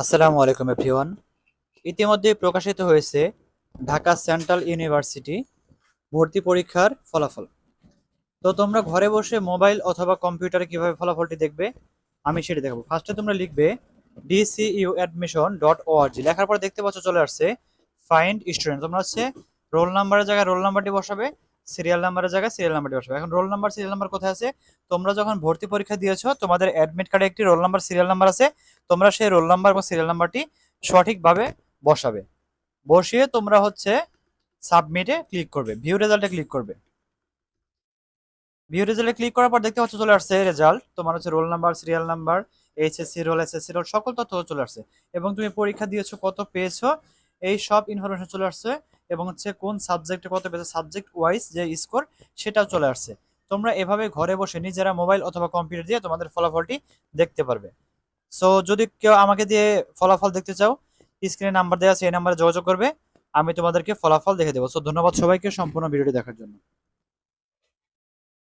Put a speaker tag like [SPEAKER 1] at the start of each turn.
[SPEAKER 1] আসসালামু আলাইকুম, এভরিওয়ান। ইতিমধ্যে প্রকাশিত হয়েছে ঢাকা সেন্ট্রাল ইউনিভার্সিটি ভর্তি পরীক্ষার ফলাফল। তো তোমরা ঘরে বসে মোবাইল অথবা কম্পিউটারে কীভাবে ফলাফলটি দেখবে, আমি সেটি দেখাবো। ফার্স্টে তোমরা লিখবে ডিসিইউ অ্যাডমিশন ডট ওআরজি লেখার পর দেখতে পাচ্ছ চলে আসছে ফাইন্ড স্টুডেন্ট তোমরা হচ্ছে রোল নাম্বারের জায়গায় রোল নাম্বারটি বসাবে সিরিয়াল নাম্বারের জায়গায় সিরিয়াল নাম্বারটি বসাবে। এখন রোল নাম্বার সিরিয়াল নাম্বার কোথায় আছে? তোমরা যখন ভর্তি পরীক্ষা দিয়েছ, তোমাদের অ্যাডমিট কার্ডে একটি রোল নাম্বার সিরিয়াল নাম্বার আছে, তোমরা সেই রোল নাম্বার বা সিরিয়াল নাম্বারটি সঠিকভাবে বসাবে। বসিয়ে তোমরা হচ্ছে সাবমিটে ক্লিক করবে। ভিউ রেজাল্টে ক্লিক করবে। ভিউ রেজাল্টে ক্লিক করার পর দেখতে হচ্ছে চলে আসছে রেজাল্ট তোমার হচ্ছে roll number serial number HSC roll SSC roll সকল তথ্য চলে আসছে। এবং তুমি পরীক্ষা দিয়েছ, কত পেয়েছ, এই সব ইনফরমেশন চলে আসছে। এবং হচ্ছে কোন সাবজেক্টে কত পেয়েছে সাবজেক্ট ওয়াইজ যে স্কোর সেটাও চলে আসছে। তোমরা এভাবে ঘরে বসে নিজেরা মোবাইল অথবা কম্পিউটার দিয়ে তোমাদের ফলাফলটি দেখতে পারবে। সো যদি কেউ আমাকে দিয়ে ফলাফল দেখতে চাও স্ক্রিনে নাম্বার দেওয়া আছে, এই নাম্বারে যোগাযোগ করবে। আমি তোমাদেরকে ফলাফল দেখে দেবো। সো ধন্যবাদ সবাইকে সম্পূর্ণ ভিডিওটি দেখার জন্য।